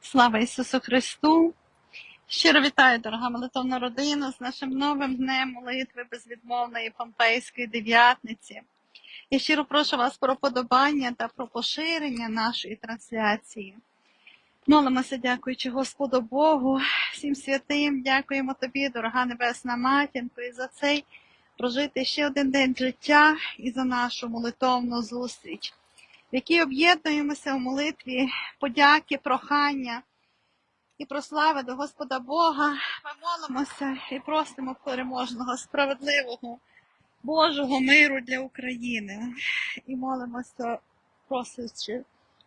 Слава Ісусу Христу! Щиро вітаю, дорога молитовна родина, з нашим новим днем молитви безвідмовної Помпейської дев'ятниці. Я щиро прошу вас про подобання та про поширення нашої трансляції. Молимося, дякуючи Господу Богу, всім святим, дякуємо тобі, дорога Небесна Матінко, і за цей прожити ще один день життя і за нашу молитовну зустріч, в якій об'єднуємося в молитві подяки, прохання і прослави до Господа Бога. Ми молимося і просимо переможного, справедливого Божого миру для України. І молимося, просячи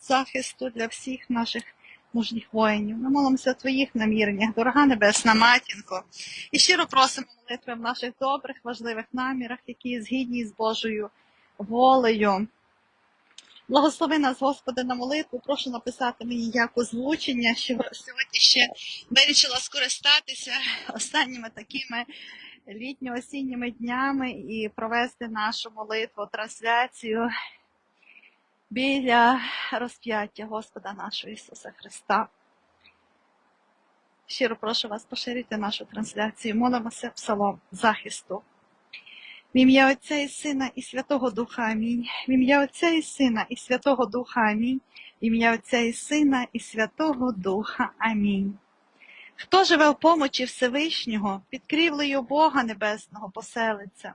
захисту для всіх наших мужніх воїнів. Ми молимося в твоїх наміреннях, дорога Небесна Матінко. І щиро просимо молитви в наших добрих, важливих намірах, які згідні з Божою волею. Благослови нас, Господи, на молитву. Прошу написати мені як озвучення, що сьогодні ще вирішила скористатися останніми такими літньо-осінніми днями і провести нашу молитву, трансляцію біля розп'яття Господа нашого Ісуса Христа. Щиро прошу вас поширити нашу трансляцію. Молимося псалом захисту. В ім'я Отця і Сина і Святого Духа Амінь. В ім'я Отця і Сина і Святого Духа Амінь. В ім'я Отця і Сина і Святого Духа Амінь. Хто живе в помочі Всевишнього, під крівлею Бога Небесного поселиться.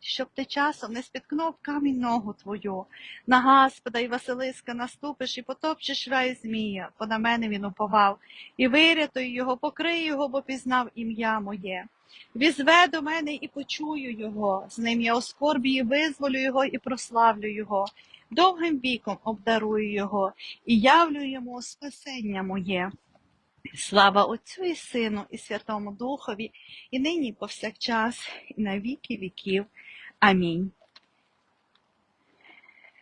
щоб ти часом не спіткнув камінь ногу твою. На Господа і Василиска наступиш і потопчеш рай Змія, бо на мене він уповав, і вирятую його, покрию його, бо пізнав ім'я моє. Візве до мене і почую його, з ним я у скорбі і визволю його і прославлю його, довгим віком обдарую його і явлю йому спасення моє. Слава Отцю і Сину, і Святому Духові, і нині повсякчас, і на віки віків. Амінь.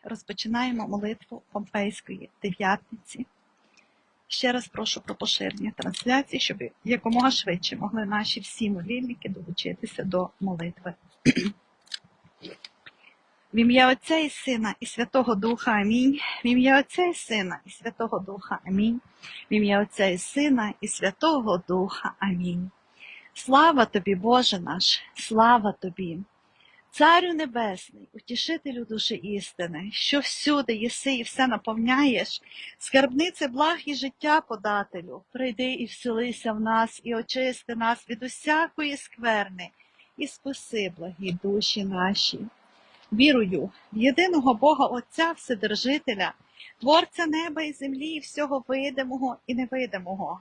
Розпочинаємо молитву Помпейської дев'ятниці. Ще раз прошу про поширення трансляції, щоб якомога швидше могли наші всі молільники долучитися до молитви. В ім'я Отця і Сина і Святого Духа Амінь. В ім'я Отця і Сина і Святого Духа Амінь. В ім'я Отця і Сина і Святого Духа Амінь. Слава тобі, Боже наш, слава тобі! Царю Небесний, утішителю душі істини, що всюди єси і все наповняєш, скарбнице благ і життя подателю, прийди і вселися в нас, і очисти нас від усякої скверни, і спаси благі душі наші. Вірую в єдиного Бога Отця Вседержителя, Творця неба і землі, і всього видимого і невидимого,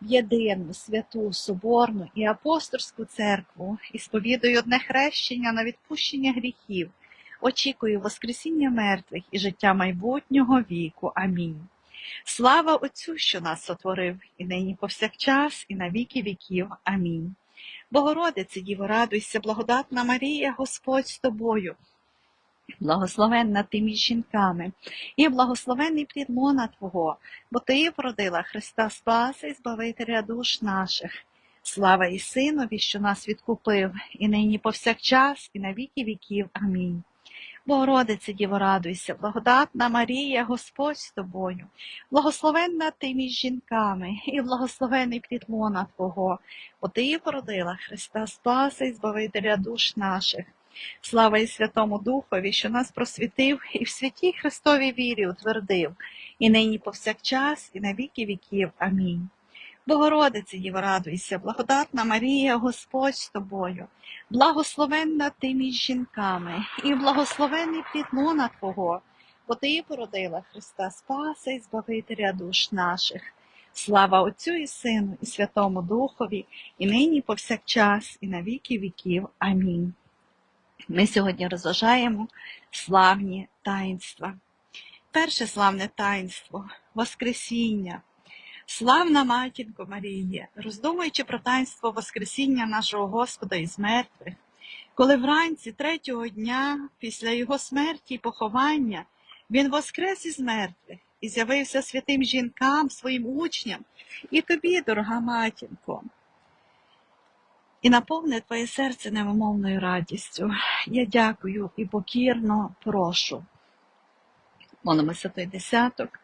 в єдину, святу, соборну і апостольську церкву, і сповідую одне хрещення на відпущення гріхів, очікую Воскресіння мертвих і життя майбутнього віку. Амінь. Слава Отцю, що нас сотворив, і нині повсякчас, і на віки віків. Амінь. Богородице, Діво, радуйся, благодатна Марія, Господь з тобою, благословенна ти між жінками, і благословенний плід лона Твого, бо Ти породила Христа Спаса і Збавителя душ наших. Слава і Синові, що нас відкупив, і нині повсякчас, і на віки віків. Амінь. Богородице, Діво, радуйся, благодатна Марія, Господь з тобою, благословенна ти між жінками, і благословений плід лона Твого, бо Ти породила Христа Спаса і Збавителя душ наших. Слава і Святому Духові, що нас просвітив і в святій Христовій вірі утвердив, і нині повсякчас, і на віки віків. Амінь. Богородице, Діво, радуйся, благодатна Марія, Господь з тобою, благословенна ти між жінками, і благословений плід лона Твого, бо Ти породила Христа Спаса і Збавителя душ наших. Слава Отцю і Сину, і Святому Духові, і нині повсякчас, і на віки віків. Амінь. Ми сьогодні розважаємо славні таїнства. Перше славне таїнство Воскресіння. Славна матінко Марія, роздумуючи про таїнство Воскресіння нашого Господа із мертвих, коли вранці третього дня після його смерті і поховання він воскрес із мертвих і з'явився святим жінкам, своїм учням, і тобі, дорога матінко, і наповни твоє серце невимовною радістю. Я дякую і покірно прошу. Молимося той десяток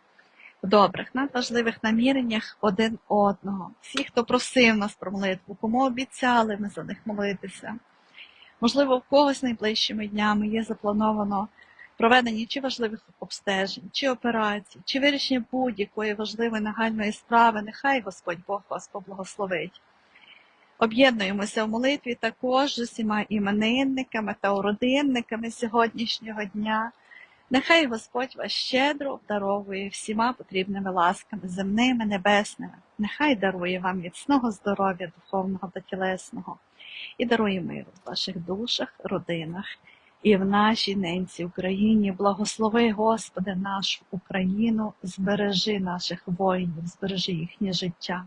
в добрих, надважливих наміреннях один одного. Всі, хто просив нас про молитву, кому обіцяли ми за них молитися. Можливо, в когось найближчими днями є заплановано проведення чи важливих обстежень, чи операцій, чи вирішення будь-якої важливої нагальної справи. Нехай Господь Бог вас поблагословить. Об'єднуємося в молитві також з усіма іменинниками та уродинниками сьогоднішнього дня. Нехай Господь вас щедро обдаровує всіма потрібними ласками земними, небесними. Нехай дарує вам міцного здоров'я духовного та тілесного і дарує миру в ваших душах, родинах і в нашій ненці Україні. Благослови, Господи, нашу Україну, збережи наших воїнів, збережи їхнє життя.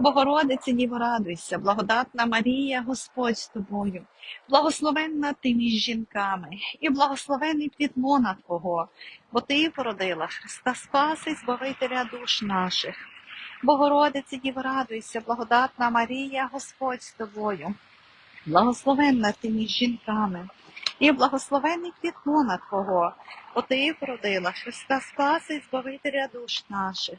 Богородице, Діво, радуйся, благодатна Марія, Господь з тобою, благословенна ти між жінками, і благословений плід лона Твого, бо Ти породила Христа Спаси, Збавителя душ наших. Богородице, Діво, радуйся, благодатна Марія, Господь з тобою, благословенна ти між жінками, і благословенний плід лона Твого, бо ти породила Христа Спаси Збавителя душ наших.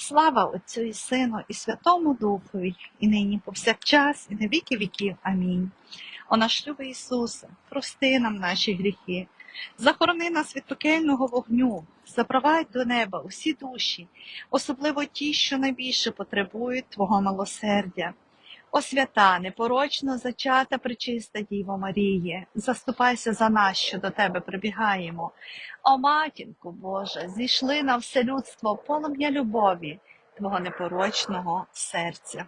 Слава Отцю і Сину, і Святому Духові, і нині повсякчас, і на віки віків. Амінь. О наш любий Ісусе, прости нам наші гріхи, захорони нас від пекельного вогню, запровадь до неба усі душі, особливо ті, що найбільше потребують Твого милосердя. О свята, непорочно зачата пречиста Діво Маріє, заступайся за нас, що до Тебе прибігаємо. О матінку Божа, зійшли на все людство полум'я любові Твого непорочного серця.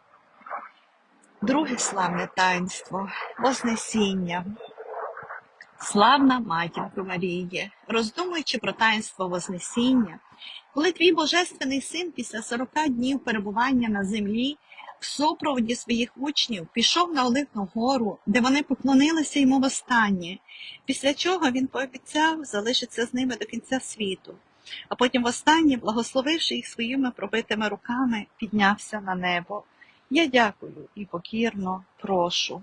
Друге славне таїнство Вознесіння. Славна матінко Маріє, роздумуючи про таїнство Вознесіння, коли твій божественний син після 40 днів перебування на землі в супроводі своїх учнів пішов на Оливну гору, де вони поклонилися йому востаннє, після чого він пообіцяв залишитися з ними до кінця світу, а потім востаннє, благословивши їх своїми пробитими руками, піднявся на небо. Я дякую і покірно прошу.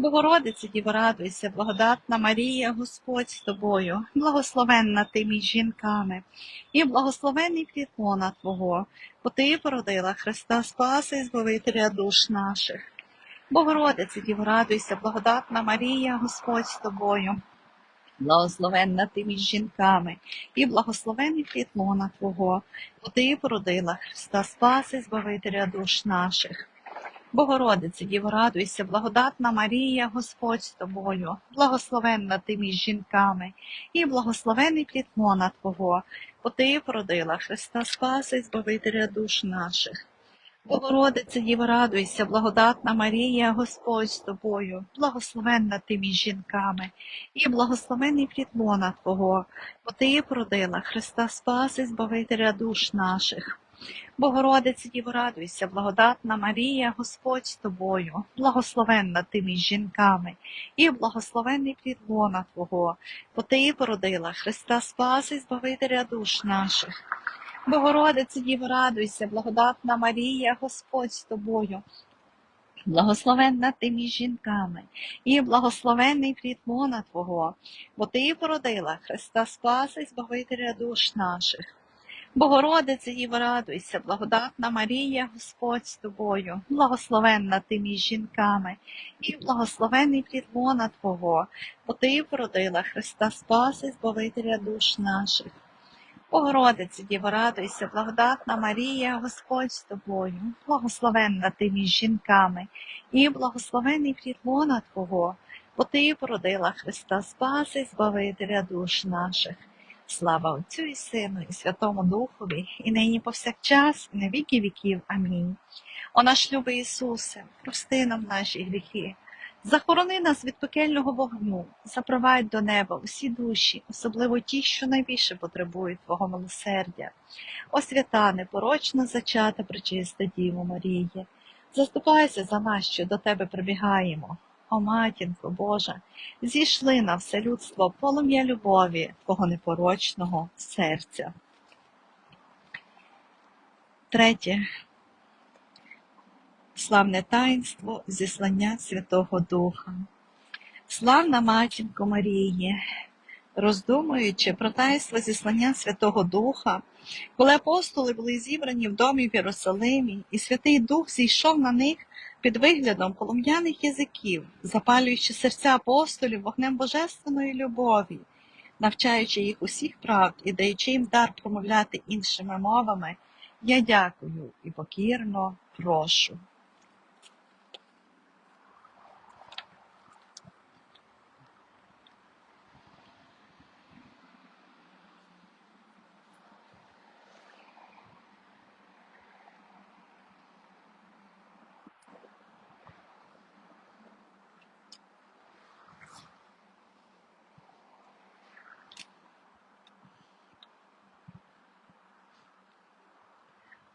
Богородице, Діво, радуйся, благодатна Марія, Господь з тобою, благословенна ти між жінками, і благословений плід Твого, бо ти породила Христа Спаси і Збавителя душ наших. Богородице, Діво, радуйся, благодатна Марія, Господь з тобою, благословенна ти між жінками, і благословений плід лона Твого, бо ти породила Христа Спаси Збавителя душ наших. Богородице, Діво, радуйся, благодатна Марія, Господь з тобою, благословенна ти між жінками, і благословений плід лона Твого, бо ти породила Христа Спаси і Збавителя душ наших. Богородице, Діво, радуйся, благодатна Марія, Господь з тобою, благословенна ти між жінками, і благословений плід лона Твого, бо ти породила Христа Спаси і Збавителя душ наших. Богородице, Діво, радуйся, благодатна Марія, Господь з тобою, благословенна ти між жінками, і благословенний плід Твого, бо ти породила Христа Спаси і Збавителя душ наших. Богородице, Діво, радуйся, благодатна Марія, Господь з тобою, благословенна ти між жінками, і благословенний плід лона Твого, бо ти породила Христа Спаси і Збавителя душ наших. Богородице, Діво, радуйся, благодатна Марія, Господь з тобою, благословенна ти між жінками, і благословений плід лона Твого, бо ти породила Христа Спаси Збавителя душ наших. Богородице, Діво, радуйся, благодатна Марія, Господь з тобою, благословенна ти між жінками, і благословений плід лона Твого, бо ти породила Христа Спаси Збавителя душ наших. Слава Отцю і Сину, і Святому Духові, і нині повсякчас, і на віки віків. Амінь. О наш любий Ісусе, прости нам наші гріхи, Захорони нас від пекельного вогню, запровадь до неба усі душі, особливо ті, що найбільше потребують Твого милосердя. О свята, непорочно зачата, пречиста Діво Маріє, заступайся за нас, що до Тебе прибігаємо. О матінко Божа, зійшли на все людство полум'я любові Твого непорочного серця. Третє. Славне таїнство зіслання Святого Духа. Славна матінко Марії, роздумуючи про таїнство зіслання Святого Духа, коли апостоли були зібрані в домі в Єрусалимі, і Святий Дух зійшов на них під виглядом полум'яних язиків, запалюючи серця апостолів вогнем божественної любові, навчаючи їх усіх правд і даючи їм дар промовляти іншими мовами, я дякую і покірно прошу.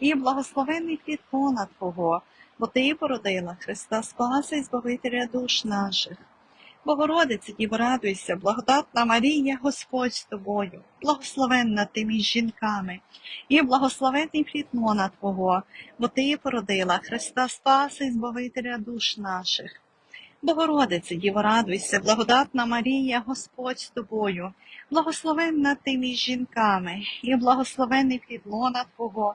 і благословенний плід лона Твого, бо ти породила Христа Спаса і Збавителя душ наших. Богородице, Діво, радуйся, благодатна Марія, Господь з тобою, благословенна ти між жінками, і благословенний плід лона Твого, бо ти породила Христа Спаса і Збавителя душ наших. Богородице, Діво, радуйся, благодатна Марія, Господь з тобою, благословенна ти між жінками, і благословений плід лона Твого,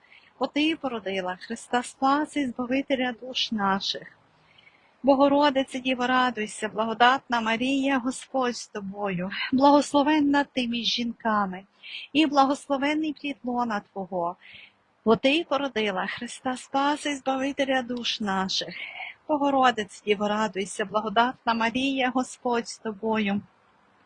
бо ти породила Христа Спаси і Збавителя душ наших. Богородице, Діво, радуйся, благодатна Марія, Господь з тобою, благословенна ти між жінками, і благословений плід Твого, бо ти породила Христа Спаси і Збавителя душ наших. Богородице, Діво, радуйся, благодатна Марія, Господь з тобою,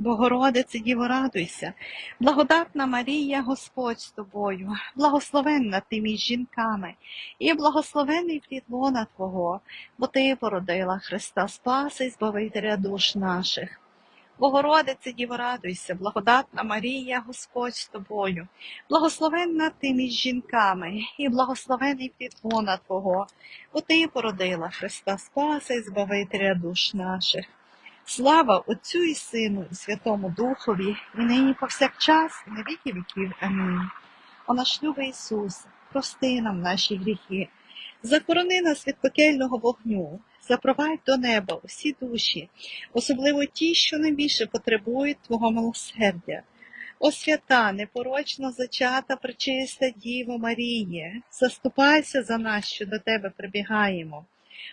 Богородице, Діво, радуйся, благодатна Марія, Господь з тобою, благословенна ти між жінками, і благословений плід лона Твого, бо ти породила Христа Спаси і Збавителя душ наших. Богородице, Діво, радуйся, благодатна Марія, Господь з тобою, благословенна ти між жінками, і благословений плід лона Твого, бо ти породила Христа Спаса і Збавителя душ наших. Слава Отцю і Сину, і Святому Духові, і нині повсякчас, і на віки віків. Амінь. О наш любий Ісус, прости нам наші гріхи, захорони нас від пекельного вогню, запровадь до неба усі душі, особливо ті, що найбільше потребують Твого милосердя. О свята, непорочно зачата, пречиста Діво Маріє, заступайся за нас, що до Тебе прибігаємо.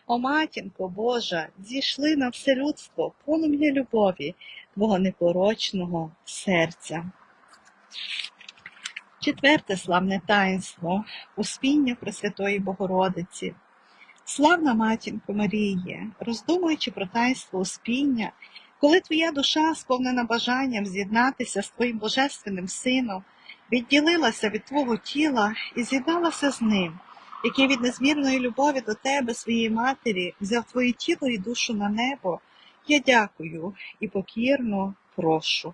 О матінко Божа, зійшли на все людство полум'я любові Твого непорочного серця. Четверте славне таїнство успіння Пресвятої Богородиці. Славна матінко Маріє, роздумуючи про таїнство успіння, коли твоя душа сповнена бажанням з'єднатися з твоїм божественним сином, відділилася від Твого тіла і з'єдналася з ним, який від незмірної любові до Тебе, своєї матері, взяв Твоє тіло і душу на небо, я дякую і покірно прошу.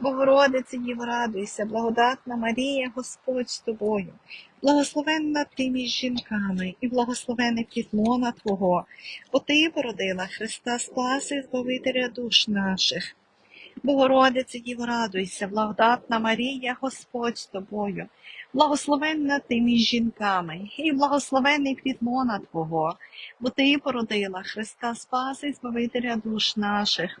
Богородице, Діво, радуйся, благодатна Марія, Господь з тобою, благословенна ти між жінками, і благословений плід Твого, бо ти породила Христа Спаси і Збавителя душ наших. Богородице, Діво, радуйся, благодатна Марія, Господь з тобою, благословенна ти між жінками, і благословений плідмона Твого, бо ти породила Христа Спаси і Збавителя душ наших.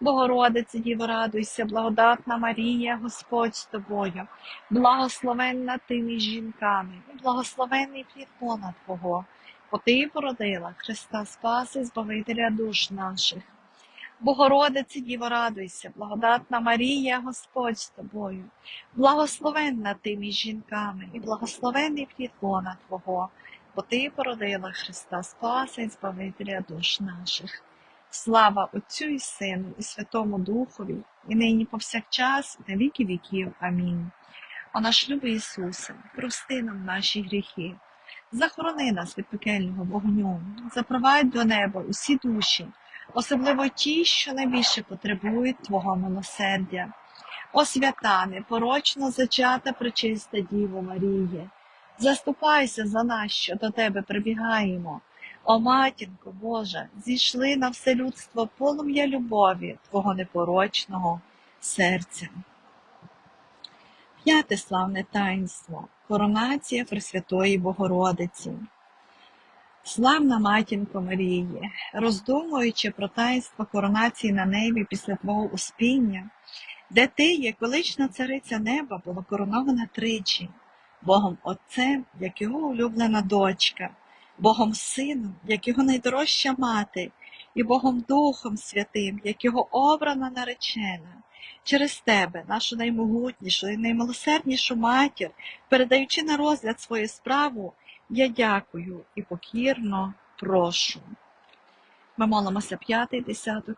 Богородице, Діво, радуйся, благодатна Марія, Господь з тобою, благословенна ти між жінками, і благословенний плід лона Твого, бо ти породила Христа Спаси, Збавителя душ наших. Богородице, Діво, радуйся, благодатна Марія, Господь з тобою, благословенна ти між жінками, і благословенний плід лона Твого, бо ти породила Христа Спаса і Збавителя душ наших. Слава Отцю і Сину, і Святому Духові, і нині повсякчас, і на віки віків. Амінь. О наш любий Ісусе, прости нам наші гріхи, захорони нас від пекельного вогню, запровадь до неба усі душі, особливо ті, що найбільше потребують Твого милосердя. О свята, непорочно зачата пречиста Діво Маріє, заступайся за нас, що до Тебе прибігаємо. О матінко Божа, зійшли на все людство полум'я любові Твого непорочного серця. П'яте славне таїнство коронація Пресвятої Богородиці. Славна матінко Марії, роздумуючи про таїнство коронації на небі після Твого успіння, де ти, як велична цариця неба, була коронована тричі, Богом Отцем, як його улюблена дочка. Богом Сином, як його найдорожча мати, і Богом Духом Святим, як його обрана наречена. Через тебе, нашу наймогутнішу і наймилосерднішу матір, передаючи на розгляд свою справу, я дякую і покірно прошу. Ми молимося п'ятий десяток.